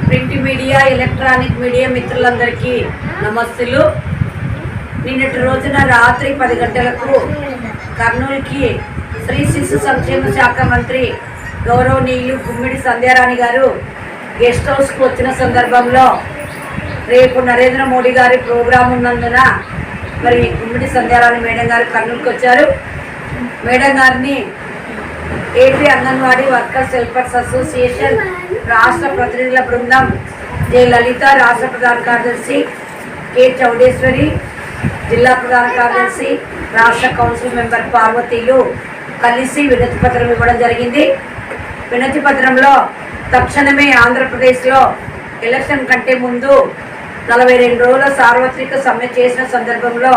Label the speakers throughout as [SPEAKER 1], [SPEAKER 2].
[SPEAKER 1] Print media electronic media మిత్రులందరికీ నమస్తులు నిన్నటి రోజున రాత్రి పది గంటలకు కర్నూలుకి శ్రీ శిశు సంక్షేమ శాఖ మంత్రి గౌరవనీయులు గుమ్మిడి సంధ్యారాణి గారు గెస్ట్ హౌస్కు వచ్చిన సందర్భంలో రేపు నరేంద్ర మోడీ గారి ప్రోగ్రాం ఉన్నందున మరి గుమ్మిడి సంధ్యారాణి మేడం గారు కర్నూలుకి వచ్చారు. మేడం గారిని AP Anganwadi workers helpers association రాష్ట్ర ప్రతినిధుల బృందం. జె లలిత రాష్ట్ర ప్రధాన కార్యదర్శి కె చౌడేశ్వరి జిల్లా ప్రధాన కార్యదర్శి రాష్ట్ర కౌన్సిల్ మెంబర్ పార్వతీలు కలిసి వినతి పత్రం ఇవ్వడం జరిగింది. వినతి పత్రంలో తక్షణమే ఆంధ్రప్రదేశ్లో ఎలక్షన్ కంటే ముందు నలభై రెండు రోజుల సార్వత్రిక సమ్మె చేసిన సందర్భంలో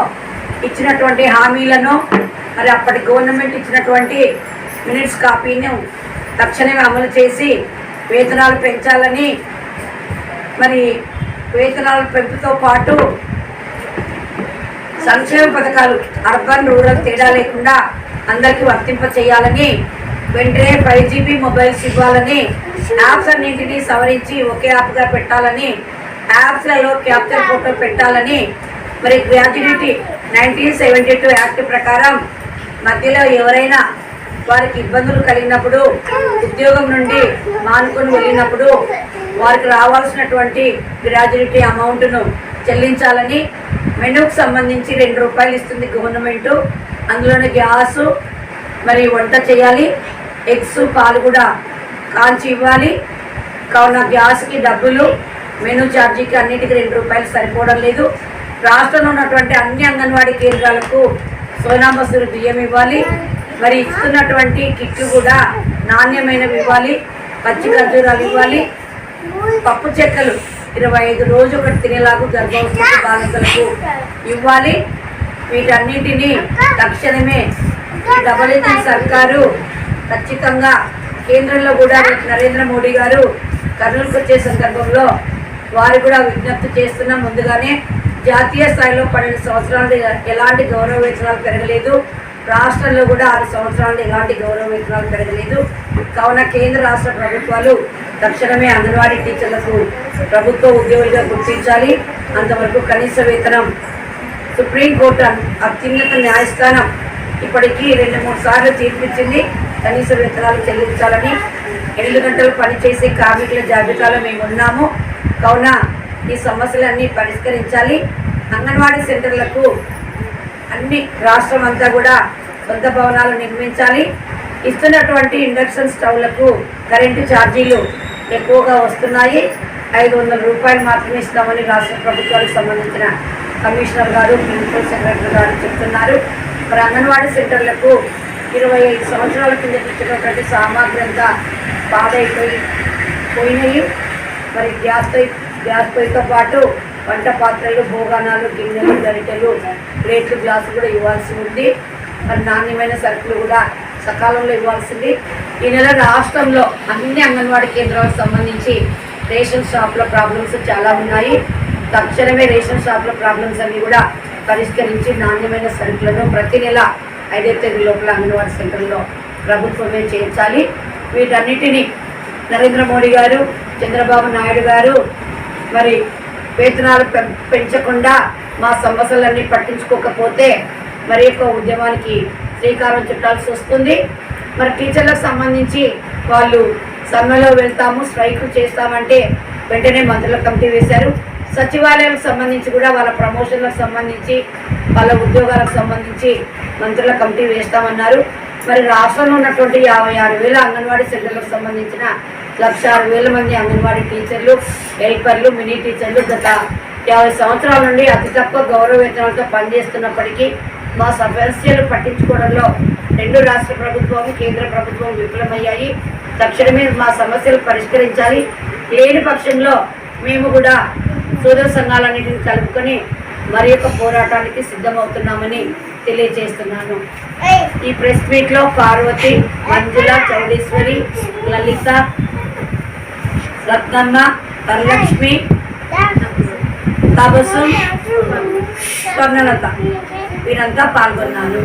[SPEAKER 1] ఇచ్చినటువంటి హామీలను మరి అప్పటి గవర్నమెంట్ ఇచ్చినటువంటి మినిట్స్ కాపీని తక్షణమే అమలు చేసి వేతనాలు పెంచాలని మరి వేతనాల పెంపుతో పాటు సంక్షేమ పథకాలు అర్బన్ రూరల్ తేడా లేకుండా అందరికీ వర్తింప చేయాలని వెంటనే ఫైవ్ జీబీ మొబైల్స్ ఇవ్వాలని యాప్స్ అన్నింటినీ సవరించి ఒకే యాప్గా పెట్టాలని యాప్స్లలో క్యాప్చర్ ఫోటో పెట్టాలని మరి gratuity nineteen seventy two act ప్రకారం మధ్యలో ఎవరైనా వారికి ఇబ్బందులు కలిగినప్పుడు ఉద్యోగం నుండి మానుకొని వెళ్ళినప్పుడు వారికి రావాల్సినటువంటి గ్రాడ్యుయేటీ అమౌంట్ను చెల్లించాలని మెనూకు సంబంధించి రెండు రూపాయలు ఇస్తుంది గవర్నమెంట్. అందులోనే గ్యాసు మరి వంట చేయాలి. ఎగ్స్ పాలు కూడా కాంచి ఇవ్వాలి. కావున గ్యాస్కి డబ్బులు మెనూ ఛార్జీకి అన్నిటికీ రెండు రూపాయలు సరిపోవడం లేదు. రాష్ట్రంలో ఉన్నటువంటి అన్ని అంగన్వాడీ కేంద్రాలకు సోనా బియ్యం ఇవ్వాలి. మరి ఇస్తున్నటువంటి కిట్లు కూడా నాణ్యమైనవి ఇవ్వాలి పచ్చి ఖర్జూరాలు ఇవ్వాలి. పప్పు చెక్కలు ఇరవై ఐదు రోజు ఒకటి తినేలాగా గర్భవతి బాలికలకు ఇవ్వాలి. వీటన్నిటినీ తక్షణమే డబల్ ఇంజిన్ సర్కారు ఖచ్చితంగా కేంద్రంలో కూడా నరేంద్ర మోడీ గారు కర్నూలుకు వచ్చే సందర్భంలో వారు కూడా విజ్ఞప్తి చేస్తున్న ముందుగానే జాతీయ స్థాయిలో పన్నెండు సంవత్సరాలు ఎలాంటి గౌరవ వేతనాలు పెరగలేదు. రాష్ట్రంలో కూడా ఆరు సంవత్సరాలు ఎలాంటి గౌరవ వేతనాలు పెరగలేదు. కావున కేంద్ర రాష్ట్ర ప్రభుత్వాలు తక్షణమే అంగన్వాడీ టీచర్లకు ప్రభుత్వ ఉద్యోగులుగా గుర్తించాలి. అంతవరకు కనీస వేతనం. సుప్రీంకోర్టు అత్యున్నత న్యాయస్థానం ఇప్పటికీ రెండు మూడు సార్లు తీర్పిచ్చింది. కనీస వేతనాలు చెల్లించాలని. ఎనిమిది గంటలు పనిచేసే కార్మికుల జాబితాలో మేము ఉన్నాము. కావున ఈ సమస్యలన్నీ పరిష్కరించాలి. అంగన్వాడీ సెంటర్లకు అన్ని రాష్ట్రం అంతా కూడా సొంత భవనాలు నిర్మించాలి. ఇస్తున్నటువంటి ఇండక్షన్ స్టవ్లకు కరెంటు ఛార్జీలు ఎక్కువగా వస్తున్నాయి. ఐదు వందల రూపాయలు మాత్రమే ఇస్తామని రాష్ట్ర ప్రభుత్వానికి సంబంధించిన కమిషనర్ గారు ప్రిన్సిపల్ సెక్రటరీ గారు చెప్తున్నారు. మరి అంగన్వాడీ సెంటర్లకు ఇరవై ఐదు సంవత్సరాల కింద ఇచ్చినటువంటి సామాగ్రి అంతా పాడైపోయి పోయినాయి. మరి గ్యాస్ పొయ్యి గ్యాస్ పొయ్యితో పాటు వంట పాత్రలు భోగానాలు గిన్నెలు గరిటెలు ప్లేట్లు గ్లాసులు కూడా ఇవ్వాల్సి ఉంది మరి నాణ్యమైన సరుకులు కూడా సకాలంలో ఇవ్వాల్సింది. ఈ నెల రాష్ట్రంలో అన్ని అంగన్వాడీ కేంద్రాలకు సంబంధించి రేషన్ షాప్ల ప్రాబ్లమ్స్ చాలా ఉన్నాయి. తక్షణమే రేషన్ షాప్ల ప్రాబ్లమ్స్ అన్ని కూడా పరిష్కరించి నాణ్యమైన సరుకులను ప్రతి నెల ఐదో తేదీ లోపల అంగన్వాడీ సెంటర్లో ప్రభుత్వమే చేర్చాలి. వీటన్నిటిని నరేంద్ర మోడీ గారు చంద్రబాబు నాయుడు గారు మరి వేతనాలు పెంచకుండా మా సమస్యలన్నీ పట్టించుకోకపోతే మరి యొక్క ఉద్యమానికి శ్రీకారం చుట్టాల్సి వస్తుంది. మరి టీచర్లకు సంబంధించి వాళ్ళు సమ్మెలో వెళ్తాము స్ట్రైక్ చేస్తామంటే వెంటనే మంత్రుల కమిటీ వేశారు. సచివాలయాలకు సంబంధించి కూడా వాళ్ళ ప్రమోషన్లకు సంబంధించి వాళ్ళ ఉద్యోగాలకు సంబంధించి మంత్రుల కమిటీ వేస్తామన్నారు. మరి రాష్ట్రంలో ఉన్నటువంటి యాభై ఆరు వేల అంగన్వాడీ సెంటర్లకు సంబంధించిన లక్ష ఆరు వేల మంది అంగన్వాడీ టీచర్లు హెల్పర్లు మినీ టీచర్లు గత యాభై సంవత్సరాల నుండి అతి తక్కువ గౌరవ వేతనాలతో పనిచేస్తున్నప్పటికీ మా సమస్యలు పట్టించుకోవడంలో రెండు రాష్ట్ర ప్రభుత్వం కేంద్ర ప్రభుత్వం విఫలమయ్యాయి. తక్షణమే మా సమస్యలు పరిష్కరించాలి. లేని పక్షంలో మేము కూడా సోదర సంఘాలన్నింటిని కలుపుకొని మరి యొక్క పోరాటానికి సిద్ధమవుతున్నామని తెలియజేస్తున్నాను. ఈ ప్రెస్ మీట్లో పార్వతి మంజుల చౌడేశ్వరి లలిత రత్నమ్మ వరలక్ష్మి తబసు స్వర్ణలత. వీరంతా పాల్గొన్నారు.